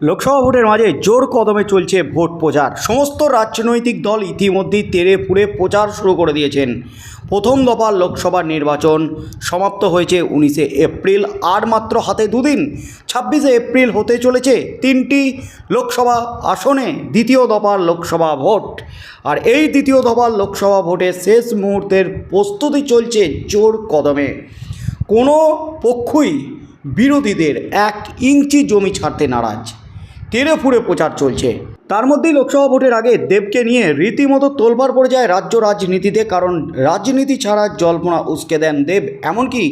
লোকসভা ভোটের মাঝে জোর কদমে চলছে ভোট প্রচার। সমস্ত রাজনৈতিক দল ইতিমধ্যেই তেরে ফুড়ে প্রচার শুরু করে দিয়েছেন। প্রথম দফার লোকসভা নির্বাচন সমাপ্ত হয়েছে উনিশে এপ্রিল, আর মাত্র হাতে দুদিন, ছাব্বিশে এপ্রিল হতে চলেছে তিনটি লোকসভা আসনে দ্বিতীয় দফার লোকসভা ভোট। আর এই দ্বিতীয় দফার লোকসভা ভোটের শেষ মুহূর্তের প্রস্তুতি চলছে জোর কদমে। কোনো পক্ষই বিরোধীদের এক ইঞ্চি জমি ছাড়তে নারাজ। তেরে ফুড়ে প্রচার চলছে। তার মধ্যেই লোকসভা ভোটের আগে দেবকে নিয়ে রীতিমতো তোলবার পড়ে যায় রাজ্য রাজনীতিতে, কারণ রাজনীতি ছাড়া জল্পনা উস্কে দেন দেব। এমনকি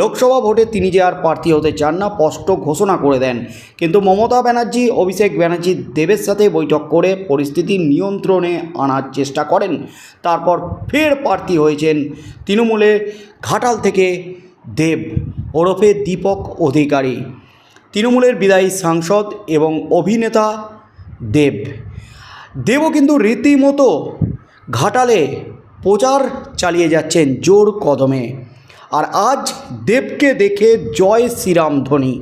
লোকসভা ভোটে তিনি যে আর প্রার্থী হতে চান না, স্পষ্ট ঘোষণা করে দেন। কিন্তু মমতা ব্যানার্জি, অভিষেক ব্যানার্জি দেবের সাথে বৈঠক করে পরিস্থিতি নিয়ন্ত্রণে আনার চেষ্টা করেন। তারপর ফের প্রার্থী হয়েছেন তৃণমূলের ঘাটাল থেকে দেব, ওরফে দীপক অধিকারী। তৃণমূলের বিদায়ী সাংসদ এবং অভিনেতা দেব। দেবও কিন্তু রীতিমতো ঘাটালে প্রচার চালিয়ে যাচ্ছেন জোর কদমে। আর আজ দেবকে দেখে জয় শ্রীরাম ধ্বনি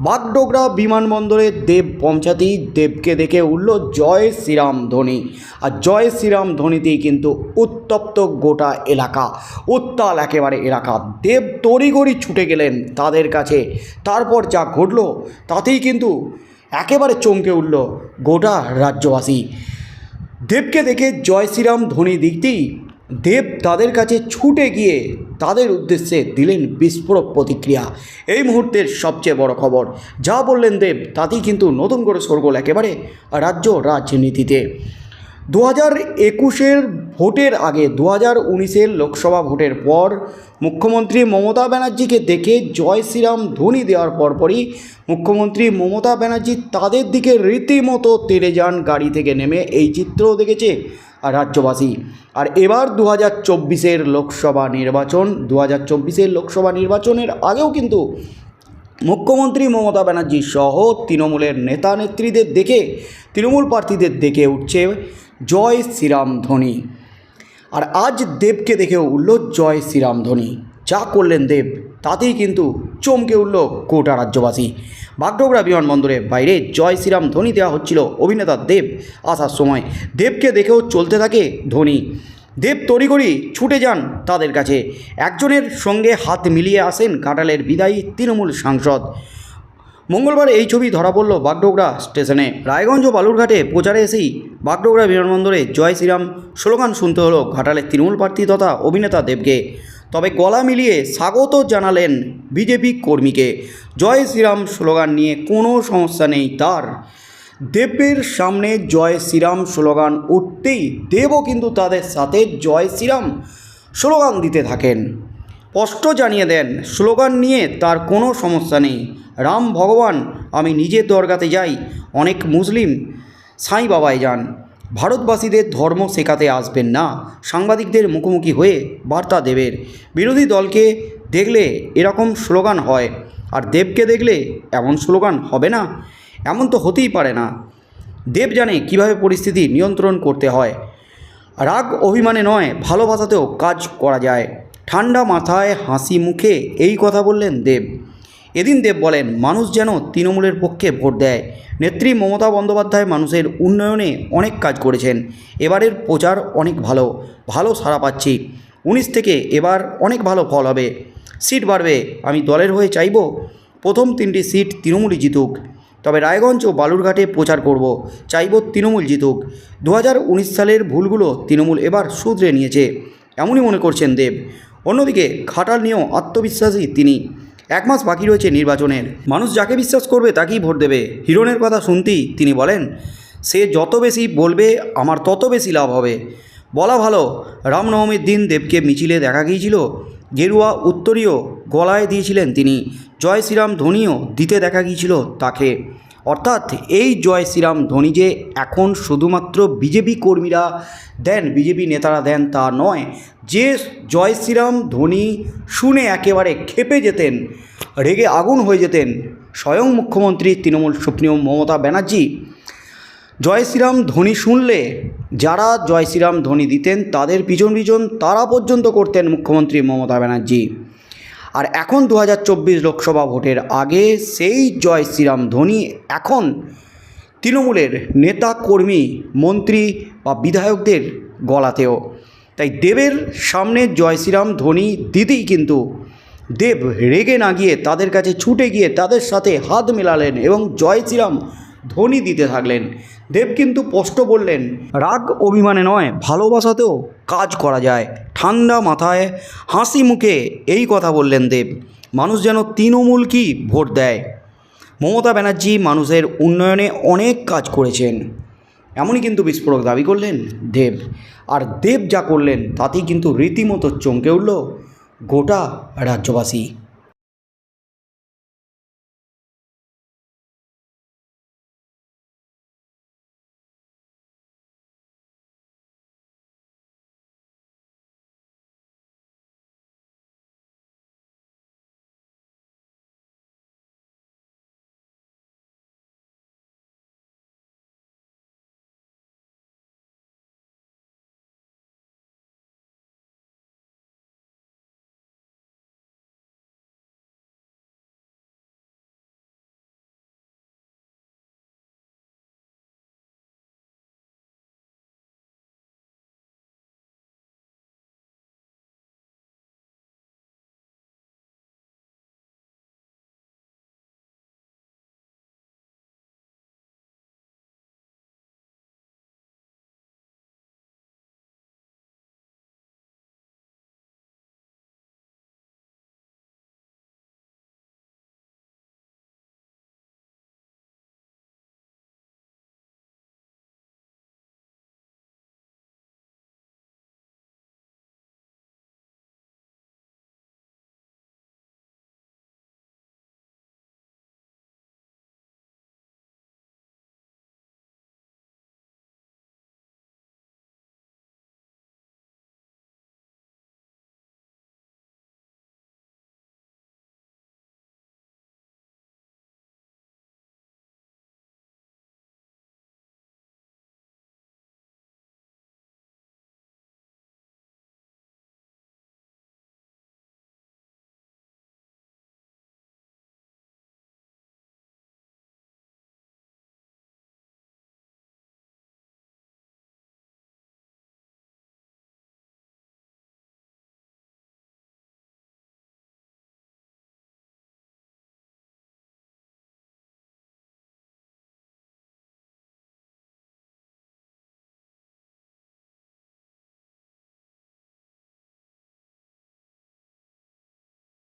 বাগডোগরা বিমানবন্দরে দেব পৌঁছাতেই দেবকে দেখে উঠল জয় শ্রীরাম ধ্বনি আর জয় শ্রীরাম ধ্বনিতেই কিন্তু উত্তপ্ত গোটা এলাকা, উত্তাল একেবারে এলাকা। দেব তড়িঘড়ি ছুটে গেলেন তাদের কাছে। তারপর যা ঘটল তাতেই কিন্তু একেবারে চমকে উঠল গোটা রাজ্যবাসী। দেবকে দেখে জয় শ্রীরাম ধ্বনি দিকতেই দেব তাদের কাছে ছুটে গিয়ে তাদের উদ্দেশ্যে দিলেন বিস্ফোরক প্রতিক্রিয়া। এই মুহূর্তের সবচেয়ে বড় খবর, যা বললেন দেব, তাতেই কিন্তু নতুন করে সরগোল একেবারে রাজ্য রাজনীতিতে। দু হাজার একুশের ভোটের আগে দু হাজার উনিশের লোকসভা ভোটের পর মুখ্যমন্ত্রী মমতা ব্যানার্জিকে দেখে জয় শ্রীরাম ধ্বনি দেওয়ার পরপরই মুখ্যমন্ত্রী মমতা ব্যানার্জি তাদের দিকে রীতিমতো তেড়ে যান গাড়ি থেকে নেমে। এই চিত্রও দেখেছে আর রাজ্যবাসী। আর এবার দু হাজার চব্বিশের লোকসভা নির্বাচন দু হাজার চব্বিশের লোকসভা নির্বাচনের আগেও কিন্তু মুখ্যমন্ত্রী মমতা ব্যানার্জি সহ তৃণমূলের নেতা নেত্রীদের দেখে, তৃণমূল প্রার্থীদের দেখে উঠছে জয় শ্রীরাম ধ্বনি আর আজ দেবকে দেখেও উঠল জয় শ্রীরাম ধ্বনি যা করলেন দেব, তাতেই কিন্তু চমকে উঠল গোটা রাজ্যবাসী। বাগডোগরা বিমানবন্দরের বাইরে জয় শ্রীরাম ধ্বনি দেওয়া হচ্ছিল অভিনেতা দেব আসার সময়। দেবকে দেখেও চলতে থাকে ধ্বনি। দেব তড়িগড়ি ছুটে যান তাদের কাছে। একজনের সঙ্গে হাত মিলিয়ে আসেন ঘাটালের বিদায়ী তৃণমূল সাংসদ। মঙ্গলবার এই ছবি ধরা পড়ল বাগডোগরা স্টেশনে। রায়গঞ্জ ও বালুরঘাটে প্রচারে এসেই বাগডোগরা বিমানবন্দরে জয় শ্রীরাম স্লোগান শুনতে হলো ঘাটালের তৃণমূল প্রার্থী তথা অভিনেতা দেবকে। তবে গলা মিলিয়ে স্বাগত জানালেন বিজেপি কর্মীকে। জয় শ্রীরাম স্লোগান নিয়ে কোনো সমস্যা নেই তার। দেবের সামনে জয় শ্রীরাম স্লোগান উঠতেই দেবও কিন্তু তাদের সাথে জয় শ্রীরাম স্লোগান দিতে থাকেন। স্পষ্ট জানিয়ে দেন, স্লোগান নিয়ে তার কোনো সমস্যা নেই। রাম ভগবান, আমি নিজের দরগাতে যাই, অনেক মুসলিম সাই বাবায় যান। ভারতবাসীদের ধর্ম শেখাতে আসবেন না। সাংবাদিকদের মুখোমুখি হয়ে বার্তা দেবের। বিরোধী দলকে দেখলে এরকম স্লোগান হয়, আর দেবকে দেখলে এমন স্লোগান হবে না। এমন তো হতেই পারে না। দেব জানে কীভাবে পরিস্থিতি নিয়ন্ত্রণ করতে হয়। রাগ অভিমানে নয়, ভালোবাসাতেও কাজ করা যায়। ঠান্ডা মাথায় হাসি মুখে এই কথা বললেন দেব। এদিন দেব বলেন, মানুষ যেন তৃণমূলের পক্ষে ভোট দেয়। নেত্রী মমতা বন্দ্যোপাধ্যায় মানুষের উন্নয়নে অনেক কাজ করেছেন। এবারের প্রচার অনেক ভালো ভালো সাড়া পাচ্ছি। উনিশ থেকে এবার অনেক ভালো ফল হবে। সিট বাড়বে, আমি দলের হয়ে চাইব। প্রথম তিনটি সিট তৃণমূলই জিতুক। তবে রায়গঞ্জ ও বালুরঘাটে প্রচার করব, চাইব তৃণমূল জিতুক। দু হাজার উনিশ সালের ভুলগুলো তৃণমূল এবার শুধরে নিয়েছে, এমনই মনে করছেন দেব। অন্যদিকে খাটাল নিয়েও আত্মবিশ্বাসী তিনি। এক মাস বাকি রয়েছে নির্বাচনের। মানুষ যাকে বিশ্বাস করবে তাকেই ভোট দেবে। হিরণের কথা শুনতেই তিনি বলেন, সে যত বেশি বলবে, আমার তত বেশি লাভ হবে। বলা ভালো, রামনবমীর দিন দেবকে মিছিলে দেখা গিয়েছিল। গেরুয়া উত্তরীয় গলায় দিয়েছিলেন তিনি। জয় শ্রীরাম ধ্বনিও দিতে দেখা গিয়েছিল তাকে। অর্থাৎ এই জয় শ্রীরাম ধ্বনি যে এখন শুধুমাত্র বিজেপি কর্মীরা দেন, বিজেপি নেতারা দেন তা নয়, যে জয় শ্রীরাম ধ্বনি শুনে একেবারে খেপে যেতেন, রেগে আগুন হয়ে যেতেন, স্বয়ং মুখ্যমন্ত্রী তৃণমূল সুপ্রিমো মমতা ব্যানার্জি। জয় শ্রীরাম ধ্বনি শুনলে যারা জয় শ্রীরাম ধ্বনি দিতেন, তাদের পিছন পিছন তারা পর্যন্ত করতেন মুখ্যমন্ত্রী মমতা ব্যানার্জি। আর এখন দু হাজার চব্বিশ লোকসভা ভোটের আগে সেই জয় শ্রীরাম ধোনি, এখন তৃণমূলের নেতা, কর্মী, মন্ত্রী বা বিধায়কদের গলাতেও। তাই দেবের সামনে জয় শ্রীরাম ধোনি দিতেই কিন্তু দেব রেগে না গিয়ে তাদের কাছে ছুটে গিয়ে তাদের সাথে হাত মেলালেন এবং জয় শ্রীরাম ধ্বনি দিতে থাকলেন। দেব কিন্তু স্পষ্ট বললেন, রাগ অভিমানে নয়, ভালোবাসাতেও কাজ করা যায়। ঠান্ডা মাথায়, হাসি মুখে এই কথা বললেন দেব। মানুষ যেন তৃণমূল কি ভোট দেয়? মমতা ব্যানার্জি মানুষের উন্নয়নে অনেক কাজ করেছেন। এমনই কিন্তু বিস্ফোরক দাবি করলেন দেব। আর দেব যা করলেন, তাতেই কিন্তু রীতিমতো চমকে উঠল গোটা রাজ্যবাসী।